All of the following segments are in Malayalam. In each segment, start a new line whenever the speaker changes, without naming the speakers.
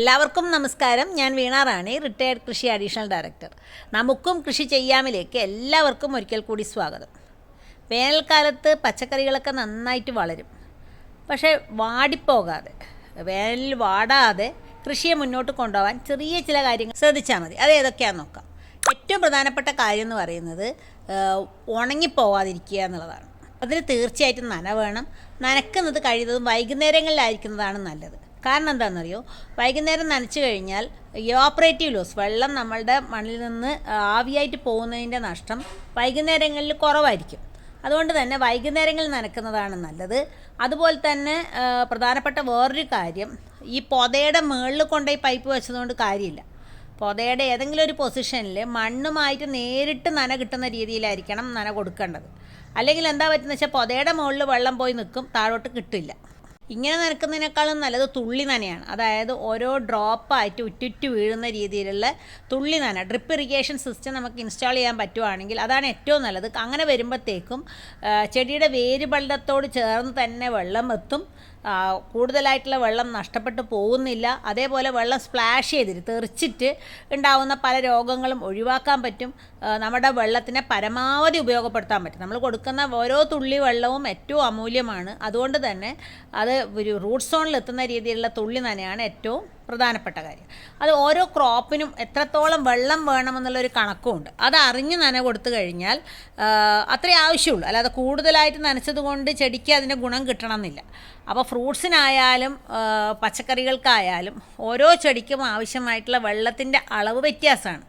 എല്ലാവർക്കും നമസ്കാരം. ഞാൻ വീണ റാണി റിട്ടയർഡ് കൃഷി അഡീഷണൽ ഡയറക്ടർ നമുക്കും കൃഷി ചെയ്യാമിലേക്ക് എല്ലാവർക്കും ഒരിക്കൽ കൂടി സ്വാഗതം. വേനൽക്കാലത്ത് പച്ചക്കറികളൊക്കെ നന്നായിട്ട് വളരും. പക്ഷേ വാടിപ്പോകാതെ വേനലിൽ വാടാതെ കൃഷിയെ മുന്നോട്ട് കൊണ്ടുപോകാൻ ചെറിയ ചില കാര്യങ്ങൾ ശ്രദ്ധിച്ചാൽ മതി. അത് ഏതൊക്കെയാണെന്ന് നോക്കാം. ഏറ്റവും പ്രധാനപ്പെട്ട കാര്യം എന്ന് പറയുന്നത് ഉണങ്ങിപ്പോവാതിരിക്കുക എന്നുള്ളതാണ്. അതിന് തീർച്ചയായിട്ടും നന വേണം. നനക്കുന്നത് കഴിയുന്നതും വൈകുന്നേരങ്ങളിലായിരിക്കുന്നതാണ് നല്ലത്. കാരണം എന്താണെന്നറിയോ? വൈകുന്നേരം നനച്ചു കഴിഞ്ഞാൽ ഓപ്പറേറ്റീവ് ലോസ് വെള്ളം നമ്മളുടെ മണ്ണിൽ നിന്ന് ആവിയായിട്ട് പോകുന്നതിന്റെ നഷ്ടം വൈകുന്നേരങ്ങളിൽ കുറവായിരിക്കും. അതുകൊണ്ട് തന്നെ വൈകുന്നേരങ്ങളിൽ നനക്കുന്നതാണ് നല്ലത്. അതുപോലെ തന്നെ പ്രധാനപ്പെട്ട വേറൊരു കാര്യം ഈ പൊതയുടെ മുകളിൽ കൊണ്ടുപോയി പൈപ്പ് വെച്ചതുകൊണ്ട് കാര്യമില്ല. പൊതയുടെ ഏതെങ്കിലും ഒരു പൊസിഷനിൽ മണ്ണുമായിട്ട് നേരിട്ട് നന കിട്ടുന്ന രീതിയിലായിരിക്കണം നന കൊടുക്കേണ്ടത്. അല്ലെങ്കിൽ എന്താ പറ്റുന്നത് വെച്ചാൽ പൊതയുടെ മുകളിൽ വെള്ളം പോയി നിൽക്കും താഴോട്ട് കിട്ടില്ല. ഇങ്ങനെ നനക്കുന്നതിനേക്കാളും നല്ലത് തുള്ളി നനയാണ്. അതായത് ഓരോ ഡ്രോപ്പായിട്ട് ഉറ്റുറ്റു വീഴുന്ന രീതിയിലുള്ള തുള്ളി നന. ഡ്രിപ്പ് ഇറിഗേഷൻ സിസ്റ്റം നമുക്ക് ഇൻസ്റ്റാൾ ചെയ്യാൻ പറ്റുവാണെങ്കിൽ അതാണ് ഏറ്റവും നല്ലത്. അങ്ങനെ വരുമ്പോഴത്തേക്കും ചെടിയുടെ വേരുപള്ളത്തോട് ചേർന്ന് തന്നെ വെള്ളം എത്തും. കൂടുതലായിട്ടുള്ള വെള്ളം നഷ്ടപ്പെട്ടു പോകുന്നില്ല. അതേപോലെ വെള്ളം സ്പ്ലാഷ് ചെയ്തിട്ട് തെറിച്ചിട്ട് ഉണ്ടാവുന്ന പല രോഗങ്ങളും ഒഴിവാക്കാൻ പറ്റും. നമ്മുടെ വെള്ളത്തിനെ പരമാവധി ഉപയോഗപ്പെടുത്താൻ പറ്റും. നമ്മൾ കൊടുക്കുന്ന ഓരോ തുള്ളി വെള്ളവും ഏറ്റവും അമൂല്യമാണ്. അതുകൊണ്ട് തന്നെ അത് ഒരു റൂട്ട് സോണിൽ എത്തുന്ന രീതിയിലുള്ള തുള്ളി നനയാണ് ഏറ്റവും പ്രധാനപ്പെട്ട കാര്യം. അത് ഓരോ ക്രോപ്പിനും എത്രത്തോളം വെള്ളം വേണമെന്നുള്ളൊരു കണക്കുമുണ്ട്. അത് അറിഞ്ഞ് നന കൊടുത്തു കഴിഞ്ഞാൽ അത്രേ ആവശ്യമുള്ളൂ. അല്ലാതെ കൂടുതലായിട്ട് നനച്ചത് കൊണ്ട് ചെടിക്ക് അതിന്റെ ഗുണം കിട്ടണമെന്നില്ല. അപ്പോൾ ഫ്രൂട്ട്സിനായാലും പച്ചക്കറികൾക്കായാലും ഓരോ ചെടിക്കും ആവശ്യമായിട്ടുള്ള വെള്ളത്തിന്റെ അളവ് വ്യത്യാസമാണ്.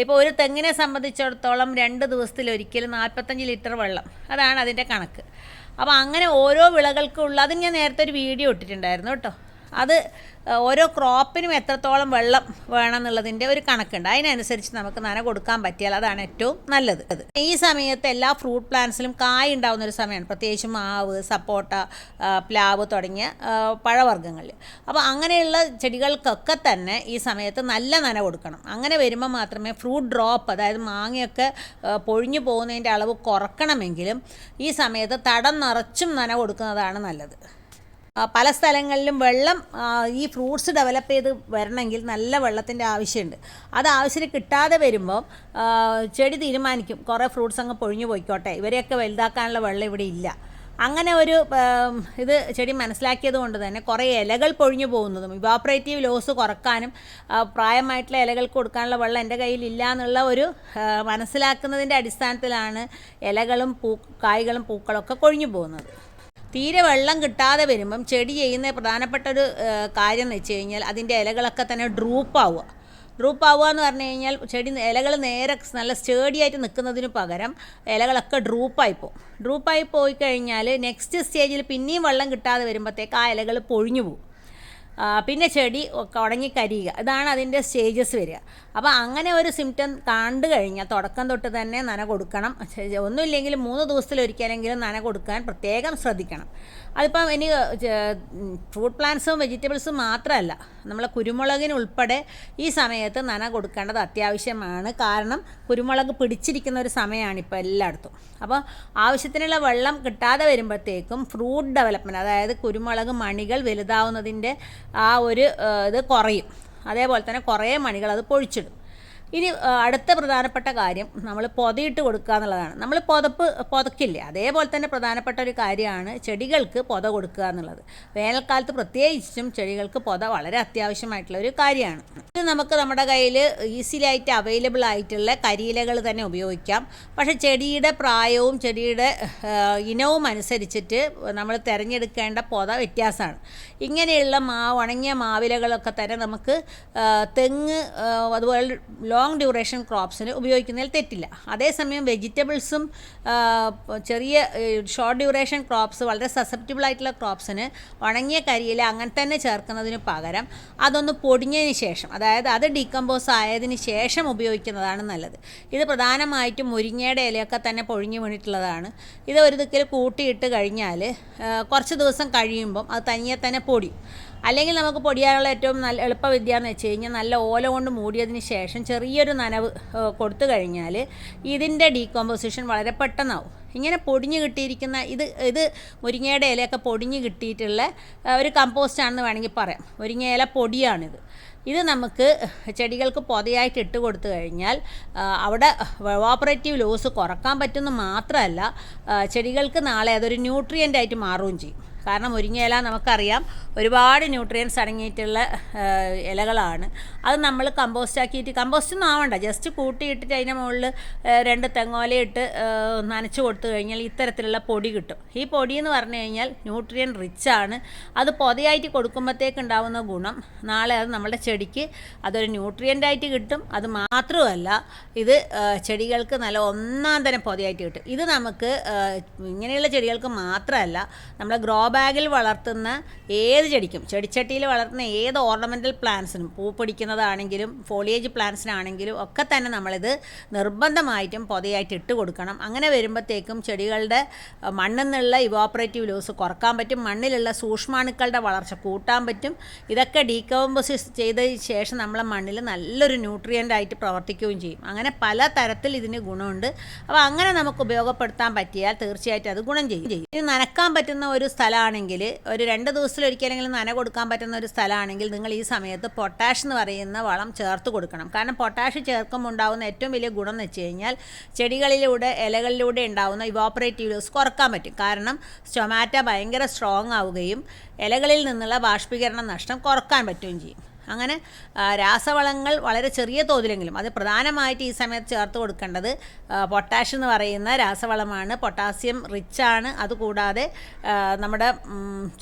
ഇപ്പോൾ ഒരു തെങ്ങിനെ സംബന്ധിച്ചിടത്തോളം രണ്ട് ദിവസത്തിലൊരിക്കൽ നാൽപ്പത്തഞ്ച് ലിറ്റർ വെള്ളം. അതാണ് അതിന്റെ കണക്ക്. അപ്പോൾ അങ്ങനെ ഓരോ വിളകൾക്കുള്ള അതിന് ഞാൻ നേരത്തെ ഒരു വീഡിയോ ഇട്ടിട്ടുണ്ടായിരുന്നു കേട്ടോ. അത് ഓരോ ക്രോപ്പിനും എത്രത്തോളം വെള്ളം വേണം എന്നുള്ളതിന്റെ ഒരു കണക്കുണ്ട്. അതിനനുസരിച്ച് നമുക്ക് നന കൊടുക്കാൻ പറ്റിയാൽ അതാണ് ഏറ്റവും നല്ലത്. ഈ സമയത്ത് എല്ലാ ഫ്രൂട്ട് പ്ലാന്റ്സിലും കായ് ഉണ്ടാകുന്ന ഒരു സമയമാണ്. പ്രത്യേകിച്ച് മാവ് സപ്പോട്ട പ്ലാവ് തുടങ്ങിയ പഴവർഗങ്ങളിൽ. അപ്പോൾ അങ്ങനെയുള്ള ചെടികൾക്കൊക്കെ തന്നെ ഈ സമയത്ത് നല്ല നന കൊടുക്കണം. അങ്ങനെ വരുമ്പോൾ മാത്രമേ ഫ്രൂട്ട് ഡ്രോപ്പ് അതായത് മാങ്ങയൊക്കെ പൊഴിഞ്ഞു പോകുന്നതിന്റെ അളവ് കുറക്കണമെങ്കിലും ഈ സമയത്ത് തടം നിറച്ചും നന കൊടുക്കുന്നതാണ് നല്ലത്. പല സ്ഥലങ്ങളിലും വെള്ളം ഈ ഫ്രൂട്ട്സ് ഡെവലപ്പ് ചെയ്ത് വരണമെങ്കിൽ നല്ല വെള്ളത്തിന്റെ ആവശ്യമുണ്ട്. അത് ആവശ്യത്തിന് കിട്ടാതെ വരുമ്പോൾ ചെടി തീരുമാനിക്കും. കുറേ ഫ്രൂട്ട്സ് അങ്ങ് പൊഴിഞ്ഞു പോയിക്കോട്ടെ. ഇവരെയൊക്കെ വലുതാക്കാനുള്ള വെള്ളം ഇവിടെ ഇല്ല. അങ്ങനെ ഒരു ഇത് ചെടി മനസ്സിലാക്കിയത് കൊണ്ട് തന്നെ കുറേ ഇലകൾ പൊഴിഞ്ഞു പോകുന്നതും ഇവാപ്പറേറ്റീവ് ലോസ് കുറക്കാനും പ്രായമായിട്ടുള്ള ഇലകൾക്ക് കൊടുക്കാനുള്ള വെള്ളം എന്റെ കയ്യിലില്ല എന്നുള്ള ഒരു മനസ്സിലാക്കുന്നതിന്റെ അടിസ്ഥാനത്തിലാണ് ഇലകളും പൂ കായ്കളും പൂക്കളൊക്കെ കൊഴിഞ്ഞു പോകുന്നത്. തീരെ വെള്ളം കിട്ടാതെ വരുമ്പം ചെടി ചെയ്യുന്ന പ്രധാനപ്പെട്ട ഒരു കാര്യം എന്ന് വെച്ച് കഴിഞ്ഞാൽ അതിന്റെ ഇലകളൊക്കെ തന്നെ ഡ്രൂപ്പ് ആവുക എന്ന് പറഞ്ഞു കഴിഞ്ഞാൽ ചെടി ഇലകൾ നേരെ നല്ല സ്റ്റേഡിയായിട്ട് നിൽക്കുന്നതിന് പകരം ഇലകളൊക്കെ ഡ്രൂപ്പായി പോകും. ഡ്രൂപ്പായി പോയി കഴിഞ്ഞാൽ നെക്സ്റ്റ് സ്റ്റേജിൽ പിന്നെയും വെള്ളം കിട്ടാതെ വരുമ്പോഴത്തേക്ക് ആ ഇലകൾ പൊഴിഞ്ഞു പോകും. പിന്നെ ചെടി ഒക്കെ ഉണങ്ങി കരിയുക ഇതാണ് അതിന്റെ സ്റ്റേജസ് വരിക. അപ്പോൾ അങ്ങനെ ഒരു സിംറ്റം കണ്ടു കഴിഞ്ഞാൽ തുടക്കം തൊട്ട് തന്നെ നന കൊടുക്കണം. ഒന്നുമില്ലെങ്കിൽ മൂന്ന് ദിവസത്തിലൊരിക്കലെങ്കിലും നന കൊടുക്കാൻ പ്രത്യേകം ശ്രദ്ധിക്കണം. അതിപ്പം ഇനി ഫ്രൂട്ട് പ്ലാന്റ്സും വെജിറ്റബിൾസും മാത്രമല്ല നമ്മളെ കുരുമുളകിനുൾപ്പെടെ ഈ സമയത്ത് നന കൊടുക്കേണ്ടത് അത്യാവശ്യമാണ്. കാരണം കുരുമുളക് പിടിച്ചിരിക്കുന്ന ഒരു സമയമാണ് ഇപ്പോൾ എല്ലായിടത്തും. അപ്പോൾ ആവശ്യത്തിനുള്ള വെള്ളം കിട്ടാതെ വരുമ്പോഴത്തേക്കും ഫ്രൂട്ട് ഡെവലപ്മെന്റ് അതായത് കുരുമുളക് മണികൾ വലുതാവുന്നതിന്റെ ആ ഒരു ഇത് കുറയും. അതേപോലെ തന്നെ കുറേ മണികൾ അത് പൊഴിച്ചിടും. ഇനി അടുത്ത പ്രധാനപ്പെട്ട കാര്യം നമ്മൾ പൊതയിട്ട് കൊടുക്കുക എന്നുള്ളതാണ്. നമ്മൾ പുതപ്പ് പുതക്കില്ലേ? അതേപോലെ തന്നെ പ്രധാനപ്പെട്ട ഒരു കാര്യമാണ് ചെടികൾക്ക് പൊത കൊടുക്കുക എന്നുള്ളത്. വേനൽക്കാലത്ത് പ്രത്യേകിച്ചും ചെടികൾക്ക് പൊത വളരെ അത്യാവശ്യമായിട്ടുള്ള ഒരു കാര്യമാണ്. ഇത് നമുക്ക് നമ്മുടെ കയ്യിൽ ഈസിലായിട്ട് അവൈലബിൾ ആയിട്ടുള്ള കരിയിലകൾ തന്നെ ഉപയോഗിക്കാം. പക്ഷെ ചെടിയുടെ പ്രായവും ചെടിയുടെ ഇനവും അനുസരിച്ചിട്ട് നമ്മൾ തിരഞ്ഞെടുക്കേണ്ട പൊത വ്യത്യാസമാണ്. ഇങ്ങനെയുള്ള മാവ് ഉണങ്ങിയ മാവിലകളൊക്കെ തന്നെ നമുക്ക് തെങ്ങ് അതുപോലെ ലോങ് ഡ്യൂറേഷൻ ക്രോപ്സിന് ഉപയോഗിക്കുന്നതിൽ തെറ്റില്ല. അതേസമയം വെജിറ്റബിൾസും ചെറിയ ഷോർട്ട് ഡ്യൂറേഷൻ ക്രോപ്സ് വളരെ സസെപ്റ്റബിൾ ആയിട്ടുള്ള ക്രോപ്സിന് ഉണങ്ങിയ കരിയില അങ്ങനെ തന്നെ ചേർക്കുന്നതിന് പകരം അതൊന്ന് പൊടിഞ്ഞതിന് ശേഷം അതായത് അത് ഡീകമ്പോസ് ആയതിന് ശേഷം ഉപയോഗിക്കുന്നതാണ് നല്ലത്. ഇത് പ്രധാനമായിട്ടും മുരിങ്ങയുടെ ഇലയൊക്കെ തന്നെ പൊഴിഞ്ഞു വീണിട്ടുള്ളതാണ്. ഇത് ഒരു ദിക്കിൽ കൂട്ടിയിട്ട് കഴിഞ്ഞാൽ കുറച്ച് ദിവസം കഴിയുമ്പം അത് തനിയെ തന്നെ പൊടിയും. അല്ലെങ്കിൽ നമുക്ക് പൊടിയാനുള്ള ഏറ്റവും നല്ല എളുപ്പവിദ്യ എന്ന് വെച്ച് കഴിഞ്ഞാൽ നല്ല ഓല കൊണ്ട് മൂടിയതിന് ശേഷം ചെറിയൊരു നനവ് കൊടുത്തു കഴിഞ്ഞാൽ ഇതിന്റെ ഡീകോമ്പോസിഷൻ വളരെ പെട്ടെന്നാവും. ഇങ്ങനെ പൊടിഞ്ഞു കിട്ടിയിരിക്കുന്ന ഇത് ഇത് മുരിങ്ങയുടെ ഇലയൊക്കെ പൊടിഞ്ഞു കിട്ടിയിട്ടുള്ള ഒരു കമ്പോസ്റ്റാണെന്ന് വേണമെങ്കിൽ പറയാം. മുരിങ്ങ ഇല പൊടിയാണിത്. ഇത് നമുക്ക് ചെടികൾക്ക് പൊതയായിട്ട് ഇട്ട് കൊടുത്തു കഴിഞ്ഞാൽ അവിടെ ഓപ്പറേറ്റീവ് ലോസ് കുറയ്ക്കാൻ പറ്റുമെന്ന് മാത്രമല്ല ചെടികൾക്ക് നാളെ അതൊരു ന്യൂട്രിയന്റായിട്ട് മാറുകയും ചെയ്യും. കാരണം മുരിങ്ങയില നമുക്കറിയാം ഒരുപാട് ന്യൂട്രിയൻസ് അടങ്ങിയിട്ടുള്ള ഇലകളാണ്. അത് നമ്മൾ കമ്പോസ്റ്റ് ആക്കിയിട്ട് കമ്പോസ്റ്റ് ഒന്നും ആവണ്ട. ജസ്റ്റ് കൂട്ടിയിട്ടിട്ട് അതിന്റെ മുകളിൽ രണ്ട് തെങ്ങോലയിട്ട് നനച്ചു കൊടുത്തു കഴിഞ്ഞാൽ ഇത്തരത്തിലുള്ള പൊടി കിട്ടും. ഈ പൊടി എന്ന് പറഞ്ഞു കഴിഞ്ഞാൽ ന്യൂട്രിയൻ റിച്ച് ആണ്. അത് പൊതയായിട്ട് കൊടുക്കുമ്പോഴത്തേക്ക് ഉണ്ടാവുന്ന ഗുണം നാളെ അത് നമ്മുടെ ചെടിക്ക് അതൊരു ന്യൂട്രിയന്റായിട്ട് കിട്ടും. അത് മാത്രമല്ല ഇത് ചെടികൾക്ക് നല്ല ഒന്നാം തരം പൊതയായിട്ട് കിട്ടും. ഇത് നമുക്ക് ഇങ്ങനെയുള്ള ചെടികൾക്ക് മാത്രമല്ല നമ്മുടെ ഗ്രോ ബാഗിൽ വളർത്തുന്ന ഏത് ചെടിക്കും ചെടിച്ചട്ടിയിൽ വളർത്തുന്ന ഏത് ഓർണമെന്റൽ പ്ലാന്റ്സിനും പൂ പിടിക്കുന്നതാണെങ്കിലും ഫോളിയേജ് പ്ലാന്റ്സിനാണെങ്കിലും ഒക്കെ തന്നെ നമ്മളിത് നിർബന്ധമായിട്ടും പൊതയായിട്ട് ഇട്ട് കൊടുക്കണം. അങ്ങനെ വരുമ്പോഴത്തേക്കും ചെടികളുടെ മണ്ണിൽ നിന്നുള്ള ഇവോപ്പറേറ്റീവ് ലോസ് കുറയ്ക്കാൻ പറ്റും. മണ്ണിലുള്ള സൂക്ഷ്മാണുക്കളുടെ വളർച്ച കൂട്ടാൻ പറ്റും. ഇതൊക്കെ ഡീകമ്പോസിസ് ചെയ്ത ശേഷം നമ്മളെ മണ്ണിൽ നല്ലൊരു ന്യൂട്രിയന്റ് ആയിട്ട് പ്രവർത്തിക്കുകയും ചെയ്യും. അങ്ങനെ പല തരത്തിൽ ഇതിന് ഗുണമുണ്ട്. അപ്പോൾ അങ്ങനെ നമുക്ക് ഉപയോഗപ്പെടുത്താൻ പറ്റിയാൽ തീർച്ചയായിട്ടും അത് ഗുണം ചെയ്യും. ഇത് നനക്കാൻ പറ്റുന്ന ഒരു സ്ഥലമാണെങ്കിൽ ഒരു രണ്ട് ദിവസത്തിലൊരിക്കലെങ്കിലും നന കൊടുക്കാൻ പറ്റുന്ന ഒരു സ്ഥലമാണെങ്കിൽ നിങ്ങൾ ഈ സമയത്ത് പൊട്ടാഷ് എന്ന് പറയുന്ന വളം ചേർത്ത് കൊടുക്കണം. കാരണം പൊട്ടാഷ് ചേർക്കുമ്പോൾ ഉണ്ടാകുന്ന ഏറ്റവും വലിയ ഗുണം എന്ന് വെച്ച് കഴിഞ്ഞാൽ ചെടികളിലൂടെ ഇലകളിലൂടെ ഉണ്ടാകുന്ന ഇവോപ്പറേറ്റീവ് കുറയ്ക്കാൻ പറ്റും. കാരണം സ്റ്റൊമാറ്റ ഭയങ്കര സ്ട്രോങ് ആവുകയും ഇലകളിൽ നിന്നുള്ള ബാഷ്പീകരണ നഷ്ടം കുറയ്ക്കാൻ പറ്റുകയും ചെയ്യും. അങ്ങനെ രാസവളങ്ങൾ വളരെ ചെറിയ തോതിലെങ്കിലും അത് പ്രധാനമായിട്ട് ഈ സമയത്ത് ചേർത്ത് കൊടുക്കേണ്ടത് പൊട്ടാഷ് എന്ന് പറയുന്ന രാസവളമാണ്. പൊട്ടാസ്യം റിച്ചാണ് അതുകൂടാതെ നമ്മുടെ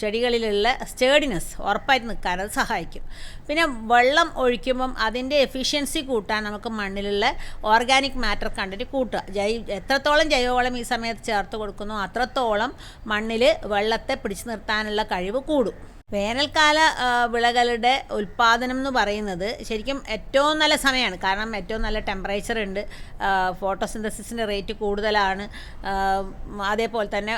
ചെടികളിലുള്ള സ്റ്റേഡിനെസ് ഉറപ്പായിട്ട് നിൽക്കാൻ അത് സഹായിക്കും. പിന്നെ വെള്ളം ഒഴിക്കുമ്പം അതിന്റെ എഫിഷ്യൻസി കൂട്ടാൻ നമുക്ക് മണ്ണിലുള്ള ഓർഗാനിക് മാറ്റർ കണ്ടിട്ട് കൂട്ടുക. ജൈ എത്രത്തോളം ജൈവവളം ഈ സമയത്ത് ചേർത്ത് കൊടുക്കുന്നു അത്രത്തോളം മണ്ണിൽ വെള്ളത്തെ പിടിച്ചു നിർത്താനുള്ള കഴിവ് കൂടും. വേനൽക്കാല വിളകളുടെ ഉൽപ്പാദനം എന്ന് പറയുന്നത് ശരിക്കും ഏറ്റവും നല്ല സമയമാണ് കാരണം ഏറ്റവും നല്ല ടെമ്പറേച്ചർ ഉണ്ട്. ഫോട്ടോസിന്തസിസിന്റെ റേറ്റ് കൂടുതലാണ്. അതേപോലെ തന്നെ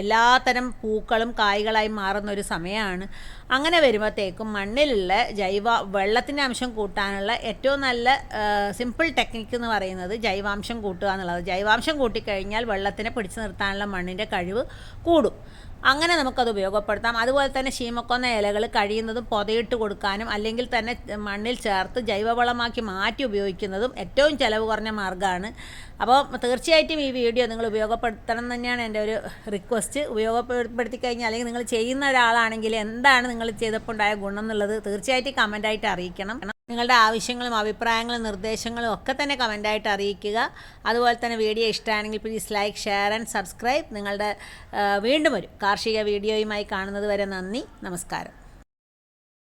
എല്ലാത്തരം പൂക്കളും കായ്കളായി മാറുന്ന ഒരു സമയമാണ് അങ്ങനെ വരുമ്പോഴത്തേക്കും മണ്ണിലുള്ള ജൈവ വെള്ളത്തിന്റെ അംശം കൂട്ടാനുള്ള ഏറ്റവും നല്ല സിമ്പിൾ ടെക്നിക്ക് എന്ന് പറയുന്നത് ജൈവാംശം കൂട്ടുക എന്നുള്ളത്. ജൈവാംശം കൂട്ടിക്കഴിഞ്ഞാൽ വെള്ളത്തിനെ പിടിച്ചു നിർത്താനുള്ള മണ്ണിന്റെ കഴിവ് കൂടും. അങ്ങനെ നമുക്കത് ഉപയോഗപ്പെടുത്താം. അതുപോലെ തന്നെ ശീമക്കൊന്ന ഇലകൾ കഴിയുന്നതും പൊതയിട്ട് കൊടുക്കാനും അല്ലെങ്കിൽ തന്നെ മണ്ണിൽ ചേർത്ത് ജൈവവളമാക്കി മാറ്റി ഉപയോഗിക്കുന്നതും ഏറ്റവും ചിലവ് കുറഞ്ഞ മാർഗമാണ്. അപ്പോൾ തീർച്ചയായിട്ടും ഈ വീഡിയോ നിങ്ങൾ ഉപയോഗപ്പെടുത്തണം എന്ന് തന്നെയാണ് എന്റെ ഒരു റിക്വസ്റ്റ്. ഉപയോഗപ്പെടുത്തി കഴിഞ്ഞാൽ അല്ലെങ്കിൽ നിങ്ങൾ ചെയ്യുന്ന ഒരാളാണെങ്കിൽ എന്താണ് നിങ്ങൾ ചെയ്തപ്പോൾ ഉണ്ടായ ഗുണം എന്നുള്ളത് തീർച്ചയായിട്ടും കമന്റായിട്ട് അറിയിക്കണം. നിങ്ങളുടെ ആവശ്യങ്ങളും അഭിപ്രായങ്ങളും നിർദ്ദേശങ്ങളും ഒക്കെ തന്നെ കമന്റായിട്ട് അറിയിക്കുക. അതുപോലെ തന്നെ വീഡിയോ ഇഷ്ടമാണെങ്കിൽ please like share and subscribe നിങ്ങളുടെ വീണ്ടും ഒരു കാർഷിക വീഡിയോയുമായി കാണുന്നത് വരെ നന്ദി. നമസ്കാരം.